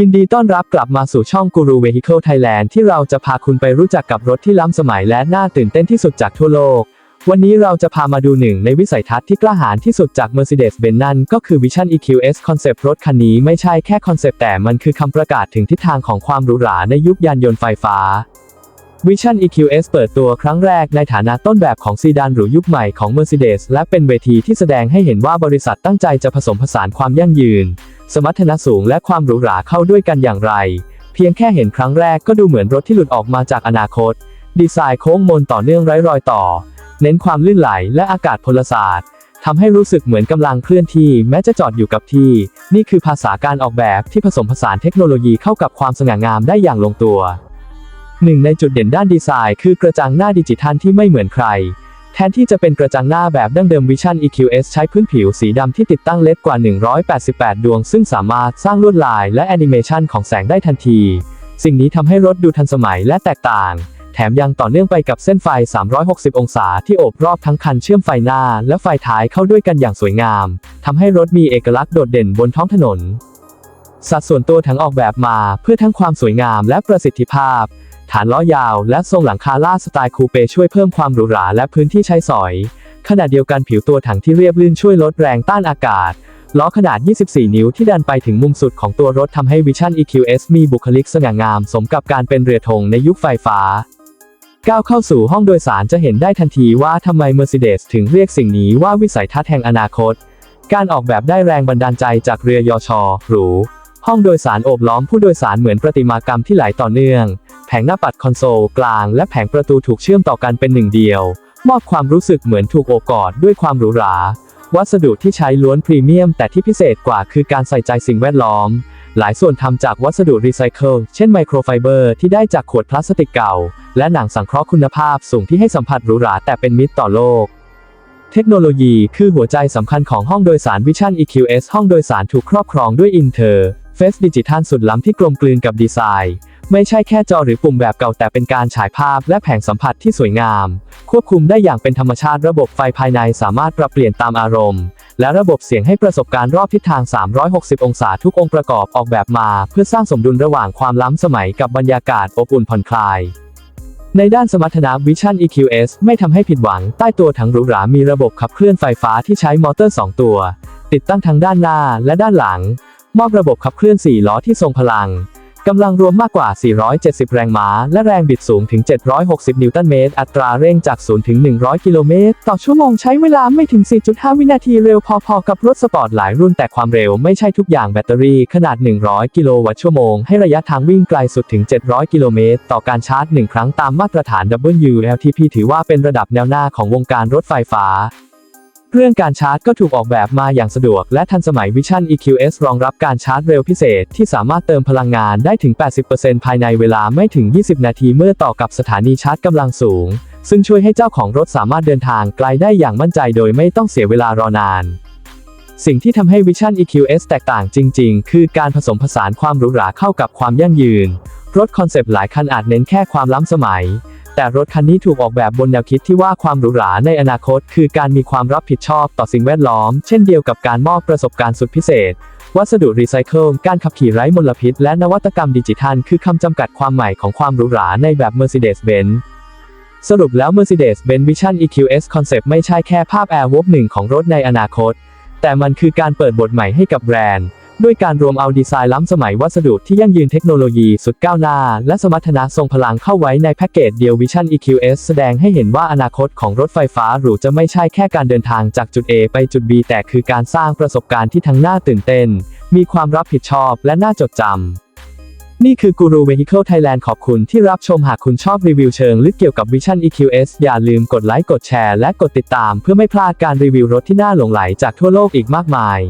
ยินดีต้อนรับกลับมาสู่ช่อง Guru Vehicle Thailand ที่เราจะพาคุณไปรู้จักกับรถที่ล้ำสมัยและน่าตื่นเต้นที่สุดจากทั่วโลก วันนี้เราจะพามาดูหนึ่งในวิสัยทัศน์ที่กล้าหาญที่สุดจาก Mercedes-Benz นั่นก็คือ Vision EQS Concept รถคันนี้ไม่ใช่แค่คอนเซปต์แต่มันคือคำประกาศถึงทิศทางของความหรูหราในยุคยานยนต์ไฟฟ้า Vision EQS เปิดตัวครั้งแรกในฐานะต้นแบบของซีดานหรูยุคใหม่ของ Mercedes และเป็นเวทีที่แสดงให้เห็นว่าบริษัทตั้งใจจะผสมผสานความยั่งยืน สมรรถนะสูงและความหรูหราเข้าด้วยกันอย่างไร เพียงแค่เห็นครั้งแรกก็ดูเหมือนรถที่หลุดออกมาจากอนาคต ดีไซน์โค้งมนต่อเนื่องไร้รอยต่อ เน้นความลื่นไหลและอากาศพลศาสตร์ทำให้รู้สึกเหมือนกำลังเคลื่อนที่แม้จะจอดอยู่กับที่ นี่คือภาษาการออกแบบที่ผสมผสานเทคโนโลยีเข้ากับความสง่างามได้อย่างลงตัวหนึ่งในจุดเด่นด้านดีไซน์คือกระจังหน้าดิจิทัลที่ไม่เหมือนใคร แทนที่จะเป็นกระจังหน้าแบบดั้งเดิม Vision EQS ใช้พื้นผิวสีดำที่ติดตั้งเลดกว่า 188 ดวง ซึ่งสามารถสร้างลวดลายและแอนิเมชันของแสงได้ทันที สิ่งนี้ทำให้รถดูทันสมัยและแตกต่าง แถมยังต่อเนื่องไปกับเส้นไฟ 360 องศาที่โอบรอบทั้งคันเชื่อมไฟหน้าและไฟท้ายเข้าด้วยกันอย่างสวยงาม ทำให้รถมีเอกลักษณ์โดดเด่นบนท้องถนน สัดส่วนตัวถังออกแบบมาเพื่อทั้งความสวยงามและประสิทธิภาพ ฐานล้อยาวและทรงหลังคาล่าสไตล์คูเปช่วยเพิ่มความหรูหราและพื้นที่ใช้สอย ขณะเดียวกันผิวตัวถังที่เรียบลื่นช่วยลดแรงต้านอากาศล้อขนาด 24 นิ้วที่ดันไปถึงมุมสุดของตัวรถทำให้ Vision EQS มีบุคลิกสง่างาม สมกับการเป็นเรือธงในยุคไฟฟ้า ก้าวเข้าสู่ห้องโดยสารจะเห็นได้ทันทีว่าทำไม Mercedes ถึงเรียกสิ่งนี้ว่าวิสัยทัศน์แห่งอนาคต การออกแบบได้แรงบันดาลใจจากเรือยอชอหรู ห้องโดยสารโอบล้อมผู้โดยสารเหมือนประติมากรรมที่ไหลต่อเนื่อง แผงหน้าปัดคอนโซลกลางและแผงประตูถูกเชื่อมต่อกันเป็นหนึ่งเดียว มอบความรู้สึกเหมือนถูกโอบกอดด้วยความหรูหรา วัสดุที่ใช้ล้วนพรีเมียม แต่ที่พิเศษกว่าคือการใส่ใจสิ่งแวดล้อม หลายส่วนทำจากวัสดุรีไซเคิล เช่นไมโครไฟเบอร์ที่ได้จากขวดพลาสติกเก่า และหนังสังเคราะห์คุณภาพสูงที่ให้สัมผัสหรูหราแต่เป็นมิตรต่อโลก เทคโนโลยีคือหัวใจสำคัญของห้องโดยสาร Vision EQS ห้องโดยสารถูกครอบครองด้วย Inter เฟสดิจิทัลสุดล้ำที่กลมกลืนกับดีไซน์ ไม่ใช่แค่จอหรือปุ่มแบบเก่าแต่เป็นการฉายภาพและแผงสัมผัสที่สวยงาม ควบคุมได้อย่างเป็นธรรมชาติระบบไฟภายในสามารถปรับเปลี่ยนตามอารมณ์ และระบบเสียงให้ประสบการณ์รอบทิศทาง 360 องศาทุกองค์ประกอบออกแบบมา เพื่อสร้างสมดุลระหว่างความล้ำสมัยกับบรรยากาศอบอุ่นผ่อนคลายในด้านสมรรถนะ Vision EQS ไม่ทำให้ผิดหวัง ใต้ตัวถังหรูหรามีระบบขับเคลื่อนไฟฟ้าที่ใช้มอเตอร์ 2 ตัว ติดตั้งทั้งด้านหน้าและด้านหลัง มอบระบบขับเคลื่อน 4 ล้อที่ทรงพลัง กำลังรวมมากกว่า 470 แรงม้า และแรงบิดสูงถึง 760 นิวตันเมตร อัตราเร่งจาก 0 ถึง 100 กิโลเมตร ต่อชั่วโมงใช้เวลาไม่ถึง 4.5 วินาทีเร็วพอๆ กับรถสปอร์ตหลายรุ่นแต่ความเร็วไม่ใช่ทุกอย่างแบตเตอรี่ขนาด 100 กิโลวัตต์ชั่วโมง ให้ระยะทางวิ่งไกลสุดถึง 700 กิโลเมตร ต่อการชาร์จ 1 ครั้งตามมาตรฐาน WLTP ถือว่าเป็นระดับแนวหน้าของวงการรถไฟฟ้า เครื่องการชาร์จก็ถูกออกแบบมาอย่างสะดวกและทันสมัย Vision EQS รองรับการชาร์จเร็วพิเศษที่สามารถเติมพลังงานได้ถึง 80%ภายในเวลาไม่ถึง 20 นาทีเมื่อต่อกับสถานีชาร์จกำลังสูง ซึ่งช่วยให้เจ้าของรถสามารถเดินทางไกลได้อย่างมั่นใจโดยไม่ต้องเสียเวลารอนาน สิ่งที่ทำให้ Vision EQS แตกต่างจริง ๆ คือการผสมผสานความหรูหราเข้ากับความยั่งยืน รถคอนเซปต์หลายคันอาจเน้นแค่ความล้ำสมัย แต่รถคันนี้ถูกออกแบบบนแนวคิดที่ว่าความหรูหราในอนาคต คือการมีความรับผิดชอบต่อสิ่งแวดล้อม เช่นเดียวกับการมอบประสบการณ์สุดพิเศษ วัสดุรีไซเคิล การขับขี่ไร้มลพิษ และนวัตกรรมดิจิทัล คือคำจำกัดความใหม่ของความหรูหราในแบบ Mercedes-Benz สรุปแล้ว Mercedes-Benz Vision EQS Concept ไม่ใช่แค่ภาพ Air w o r หนึ่งของรถในอนาคต แต่มันคือการเปิดบทใหม่ให้กับแบรนด์ ด้วยการรวมเอาดีไซน์ล้ำสมัยวัสดุที่ยั่งยืนเทคโนโลยีสุดก้าวหน้า และสมรรถนะทรงพลังเข้าไว้ในแพ็กเกจเดียว Vision EQS แสดงให้เห็นว่าอนาคตของรถไฟฟ้าหรูจะไม่ใช่แค่การเดินทางจากจุด A ไปจุด B แต่คือการสร้างประสบการณ์ที่ทั้งน่าตื่นเต้น มีความรับผิดชอบและน่าจดจำนี่คือ Guru Vehicle Thailand ขอบคุณที่รับชมหากคุณชอบรีวิวเชิงลึกเกี่ยวกับ Vision EQS อย่าลืมกดไลค์กดแชร์และกดติดตามเพื่อไม่พลาดการรีวิวรถที่น่าหลงไหลจากทั่วโลกอีกมากมาย